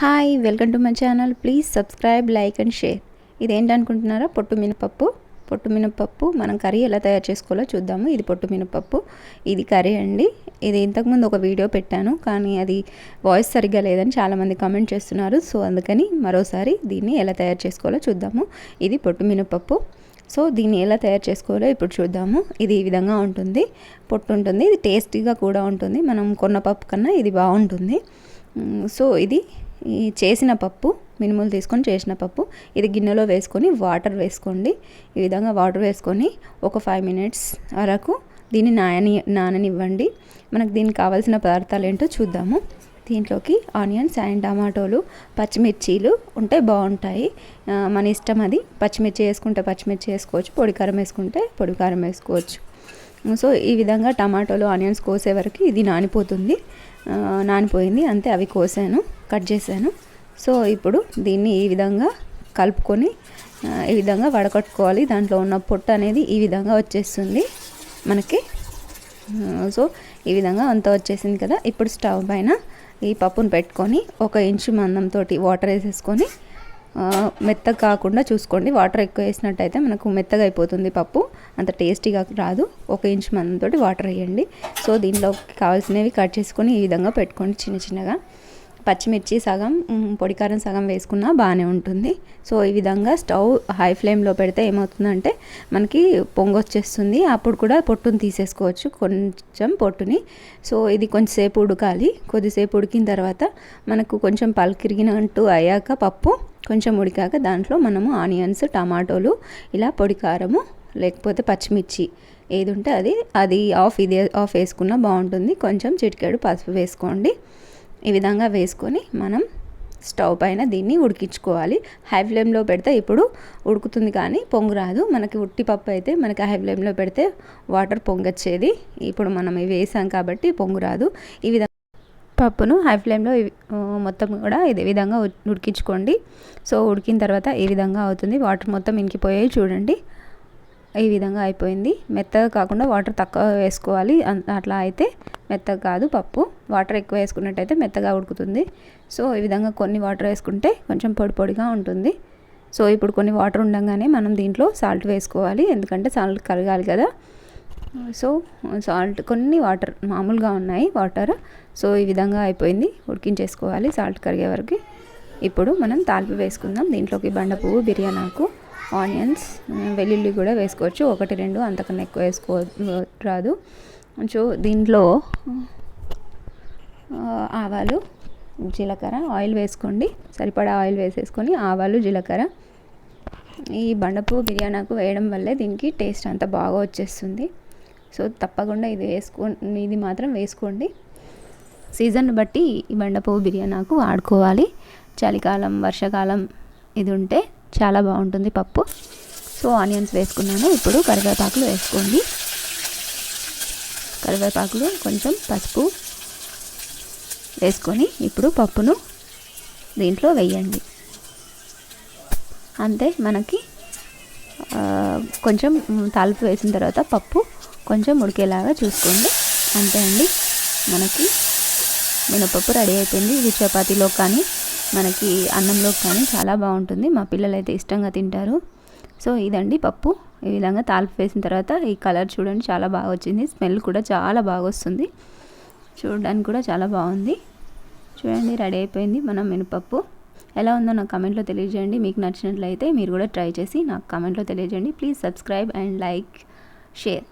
Hi welcome to my channel please subscribe like and share ఇదేంటనుకుంటున్నారా? పొట్టు మినపప్పు. పొట్టు మినపప్పు మనం కర్రీ ఎలా తయారు చేసుకోవాలో చూద్దాము. ఇది పొట్టు మినపప్పు. ఇది కర్రీ అండి. ఇది ఇంతకుముందు ఒక వీడియో పెట్టాను కానీ అది వాయిస్ సరిగ్గా లేదని చాలామంది కామెంట్ చేస్తున్నారు. సో అందుకని మరోసారి దీన్ని ఎలా తయారు చేసుకోవాలో చూద్దాము. ఇది పొట్టు మినపప్పు. సో దీన్ని ఎలా తయారు చేసుకోవాలో ఇప్పుడు చూద్దాము. ఇది ఈ విధంగా ఉంటుంది. పొట్టు ఉంటుంది. ఇది టేస్టీగా కూడా ఉంటుంది. మనం కొన్న పప్పు కన్నా ఇది బాగుంటుంది. సో ఇది ఈ చేసిన పప్పు మినుములు తీసుకొని చేసిన పప్పు ఇది గిన్నెలో వేసుకొని వాటర్ వేసుకోండి. ఈ విధంగా వాటర్ వేసుకొని ఒక ఫైవ్ మినిట్స్ వరకు దీన్ని నానని నాననివ్వండి. మనకు దీనికి కావాల్సిన పదార్థాలు ఏంటో చూద్దాము. దీంట్లోకి ఆనియన్స్ అండ్ టమాటోలు పచ్చిమిర్చీలు ఉంటే బాగుంటాయి. మన ఇష్టం అది. పచ్చిమిర్చి వేసుకుంటే పచ్చిమిర్చి వేసుకోవచ్చు పొడి కారం వేసుకుంటే పొడి కారం వేసుకోవచ్చు. సో ఈ విధంగా టమాటోలు ఆనియన్స్ కోసే వరకు ఇది నానిపోతుంది. నానిపోయింది. అంతే అవి కోసాను. కట్ చేశాను. సో ఇప్పుడు దీన్ని ఈ విధంగా కలుపుకొని ఈ విధంగా వడకట్టుకోవాలి. దాంట్లో ఉన్న పొట్టు అనేది ఈ విధంగా వచ్చేస్తుంది మనకి. సో ఈ విధంగా అంతా వచ్చేసింది కదా. ఇప్పుడు స్టవ్ పైన ఈ పప్పును పెట్టుకొని ఒక ఇంచు మందంతో వాటర్ వేసేసుకొని మెత్తగా కాకుండా చూసుకోండి. వాటర్ ఎక్కువ వేసినట్టయితే మనకు మెత్తగా అయిపోతుంది పప్పు. అంత టేస్టీగా రాదు. ఒక ఇంచు మందంతో వాటర్ వేయండి. సో దీంట్లో కావాల్సినవి కట్ చేసుకొని ఈ విధంగా పెట్టుకోండి చిన్న చిన్నగా. పచ్చిమిర్చి సగం పొడికారం సగం వేసుకున్నా బాగానే ఉంటుంది. సో ఈ విధంగా స్టవ్ హై ఫ్లేమ్లో పెడితే ఏమవుతుందంటే మనకి పొంగొచ్చేస్తుంది. అప్పుడు కూడా పొట్టును తీసేసుకోవచ్చు కొంచెం పొట్టుని. సో ఇది కొంచెంసేపు ఉడకాలి. కొద్దిసేపు ఉడికిన తర్వాత మనకు కొంచెం పలికిరిగినట్టు అయ్యాక పప్పు కొంచెం ఉడికాక దాంట్లో మనము ఆనియన్స్ టమాటోలు ఇలా పొడి కారము లేకపోతే పచ్చిమిర్చి ఏది ఉంటే అది అది ఆఫ్ ఇది ఆఫ్ వేసుకున్నా బాగుంటుంది. కొంచెం చిటికెడు పసుపు వేసుకోండి. ఈ విధంగా వేసుకొని మనం స్టవ్ పైన దీన్ని ఉడికించుకోవాలి. హై ఫ్లేమ్లో పెడితే ఇప్పుడు ఉడుకుతుంది కానీ పొంగు రాదు. మనకి ఉట్టి పప్పు అయితే మనకి హై ఫ్లేమ్లో పెడితే వాటర్ పొంగొచ్చేది. ఇప్పుడు మనం ఇవి వేసాం కాబట్టి పొంగు రాదు. ఈ విధంగా పప్పును హై ఫ్లేమ్లో ఇవి- మొత్తం కూడా ఇదే విధంగా ఉడికించుకోండి. సో ఉడికిన తర్వాత ఈ విధంగా అవుతుంది. వాటర్ మొత్తం ఇంకిపోయాయి చూడండి. ఈ విధంగా అయిపోయింది. మెత్తగా కాకుండా వాటర్ తక్కువ వేసుకోవాలి. అట్లా అయితే మెత్తగా కాదు పప్పు. వాటర్ ఎక్కువ వేసుకున్నట్టయితే మెత్తగా ఉడుకుతుంది. సో ఈ విధంగా కొన్ని వాటర్ వేసుకుంటే కొంచెం పొడి పొడిగా ఉంటుంది. సో ఇప్పుడు కొన్ని వాటర్ ఉండగానే మనం దీంట్లో సాల్ట్ వేసుకోవాలి. ఎందుకంటే సాల్ట్ కరగాలి కదా. సో సాల్ట్ కొన్ని వాటర్ మామూలుగా ఉన్నాయి వాటర్. సో ఈ విధంగా అయిపోయింది. ఉడికించేసుకోవాలి సాల్ట్ కరిగే వరకు. ఇప్పుడు మనం తాలిపి వేసుకుందాం. దీంట్లోకి బండ పువ్వు బిర్యానాకు ఆనియన్స్ వెల్లుల్లి కూడా వేసుకోవచ్చు. ఒకటి రెండు అంతకన్నా ఎక్కువ వేసుకో రాదు. సో దీంట్లో ఆవాలు జీలకర్ర ఆయిల్ వేసుకోండి. సరిపడా ఆయిల్ వేసేసుకొని ఆవాలు జీలకర్ర. ఈ బండపు బిర్యానాకు వేయడం వల్లే దీనికి టేస్ట్ అంత బాగా వచ్చేస్తుంది. సో తప్పకుండా ఇది వేసుకో ఇది మాత్రం వేసుకోండి. సీజన్ బట్టి ఈ బండపువ్వు బిర్యానాకు వాడుకోవాలి. చలికాలం వర్షాకాలం ఇది ఉంటే చాలా బాగుంటుంది పప్పు. సో ఆనియన్స్ వేసుకున్నాను. ఇప్పుడు కరివేపాకులు వేసుకోండి. కరివేపాకులు కొంచెం పసుపు వేసుకొని ఇప్పుడు పప్పును దీంట్లో వేయండి. అంతే మనకి కొంచెం తాలింపు వేసిన తర్వాత పప్పు కొంచెం ఉడికేలాగా చూసుకోండి. అంతే అండి. మనకి మినపప్పు రెడీ అయిపోయింది. ఇది చపాతీలో కానీ మనకి అన్నంలో కానీ చాలా బాగుంటుంది. మా పిల్లలు అయితే ఇష్టంగా తింటారు. సో ఇదండి పప్పు. ఈ విధంగా తాలింపు వేసిన తర్వాత ఈ కలర్ చూడండి చాలా బాగా వచ్చింది. స్మెల్ కూడా చాలా బాగా వస్తుంది. చూడడానికి కూడా చాలా బాగుంది. చూడండి రెడీ అయిపోయింది మన మినపప్పు. ఎలా ఉందో నాకు కమెంట్లో తెలియజేయండి. మీకు నచ్చినట్లయితే మీరు కూడా ట్రై చేసి నాకు కమెంట్లో తెలియజేయండి. Please subscribe and like share.